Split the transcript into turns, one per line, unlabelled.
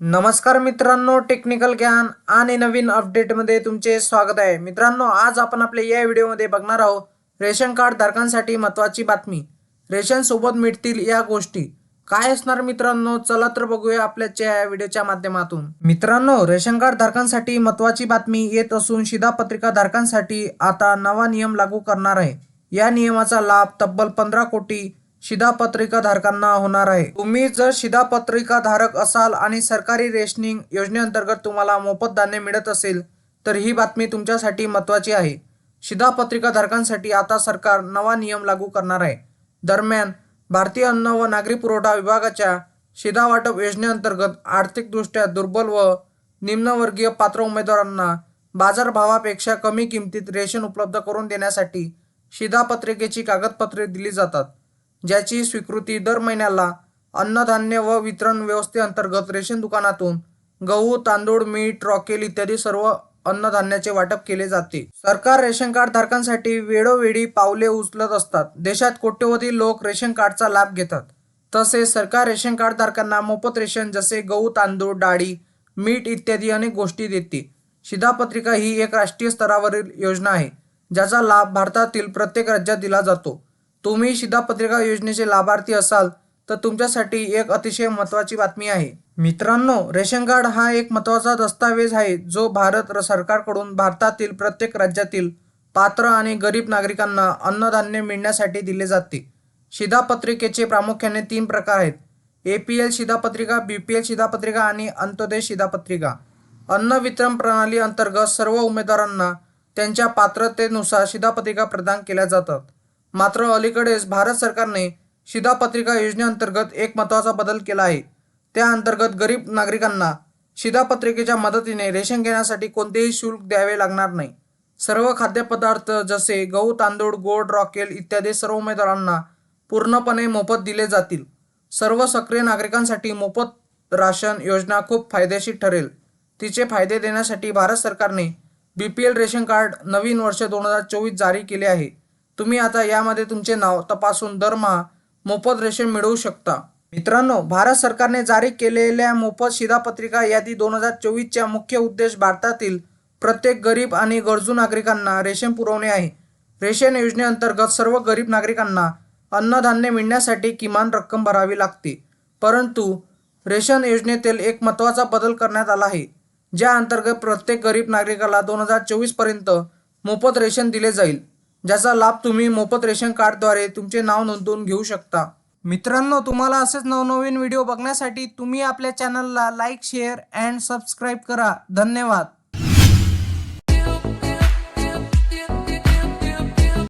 नमस्कार मित्रांनो टेक्निकल ज्ञान आणि नवीन अपडेटमध्ये तुमचे स्वागत आहे. मित्रांनो आज आपण आपल्या या व्हिडिओमध्ये बघणार आहोत रेशन कार्ड धारकांसाठी महत्त्वाची बातमी. रेशन सोबत मिळतील या गोष्टी. काय असणार मित्रांनो? चला तर बघूया आपल्याच्या या व्हिडिओच्या माध्यमातून. मित्रांनो रेशन कार्ड धारकांसाठी महत्त्वाची बातमी येत असून शिधापत्रिका धारकांसाठी आता नवा नियम लागू करणार आहे. या नियमाचा लाभ तब्बल पंधरा कोटी शिधापत्रिका धारकांना होणार आहे. तुम्ही जर शिधापत्रिका धारक असाल आणि सरकारी रेशनिंग योजनेअंतर्गत तुम्हाला मोफत धान्य मिळत असेल तर ही बातमी तुमच्यासाठी महत्त्वाची आहे. शिधापत्रिका धारकांसाठी आता सरकार नवा नियम लागू करणार आहे. दरम्यान भारतीय अन्न व नागरी पुरवठा विभागाच्या शिधा वाटप योजनेअंतर्गत आर्थिकदृष्ट्या दुर्बल व निम्नवर्गीय पात्र उमेदवारांना बाजारभावापेक्षा कमी किमतीत रेशन उपलब्ध करून देण्यासाठी शिधापत्रिकेची कागदपत्रे दिली जातात. ज्याची स्वीकृती दर महिन्याला अन्नधान्य व वितरण व्यवस्थेअंतर्गत रेशन दुकानातून गहू तांदूळ मीठ रॉकेल इत्यादी सर्व अन्नधान्याचे वाटप केले जाते. सरकार रेशन कार्ड धारकांसाठी वेळोवेळी पावले उचलत असतात. देशात कोट्यवधी लोक रेशन कार्डचा लाभ घेतात. तसेच सरकार रेशन कार्ड धारकांना मोफत रेशन जसे गहू तांदूळ डाळी मीठ इत्यादी अनेक गोष्टी देते. शिधापत्रिका ही एक राष्ट्रीय स्तरावरील योजना आहे ज्याचा लाभ भारतातील प्रत्येक राज्यात दिला जातो. तुम्ही शिधापत्रिका योजनेचे लाभार्थी असाल तर तुमच्यासाठी एक अतिशय महत्त्वाची बातमी आहे. मित्रांनो रेशन कार्ड हा एक महत्त्वाचा दस्तावेज आहे जो भारत सरकारकडून भारतातील प्रत्येक राज्यातील पात्र आणि गरीब नागरिकांना अन्नधान्य मिळण्यासाठी दिले जाते. शिधापत्रिकेचे प्रामुख्याने तीन प्रकार आहेत. ए पी एल शिधापत्रिका बी पी एल शिधापत्रिका आणि अंत्योदय शिधापत्रिका अन्न वितरण प्रणाली अंतर्गत सर्व उमेदवारांना त्यांच्या पात्रतेनुसार शिधापत्रिका प्रदान केल्या जातात. मात्र अलीकडेच भारत सरकारने शिधापत्रिका योजनेअंतर्गत एक महत्त्वाचा बदल केला आहे. त्या अंतर्गत गरीब नागरिकांना शिधापत्रिकेच्या मदतीने रेशन घेण्यासाठी कोणतेही शुल्क द्यावे लागणार नाही. सर्व खाद्यपदार्थ जसे गहू तांदूळ गोड रॉकेल इत्यादी सर्व उमेदवारांना पूर्णपणे मोफत दिले जातील. सर्व सक्रिय नागरिकांसाठी मोफत राशन योजना खूप फायदेशीर ठरेल. तिचे फायदे देण्यासाठी भारत सरकारने B P L ration card नवीन वर्ष दोन हजार चोवीस जारी केले आहे. तुम्ही आता यामध्ये तुमचे नाव तपासून दरमहा मोफत रेशन मिळवू शकता. मित्रांनो भारत सरकारने जारी केलेल्या मोफत शिधापत्रिका यादी दोन हजार चोवीसच्या मुख्य उद्देश भारतातील प्रत्येक गरीब आणि गरजू नागरिकांना रेशन पुरवणे आहे. रेशन योजनेअंतर्गत सर्व गरीब नागरिकांना अन्नधान्य मिळण्यासाठी किमान रक्कम भरावी लागते. परंतु रेशन योजनेतील एक महत्त्वाचा बदल करण्यात आला आहे ज्या अंतर्गत प्रत्येक गरीब नागरिकाला दोन हजार चोवीसपर्यंत मोफत रेशन दिले जाईल. ज्याचा लाभ तुम्ही मोफत रेशन कार्डद्वारे तुमचे नाव नोंदवून घेऊ शकता. मित्रांनो तुम्हाला असेच नवनवीन व्हिडिओ बघण्यासाठी तुम्ही आपल्या चॅनलला लाईक शेअर अँड सबस्क्राईब करा. धन्यवाद.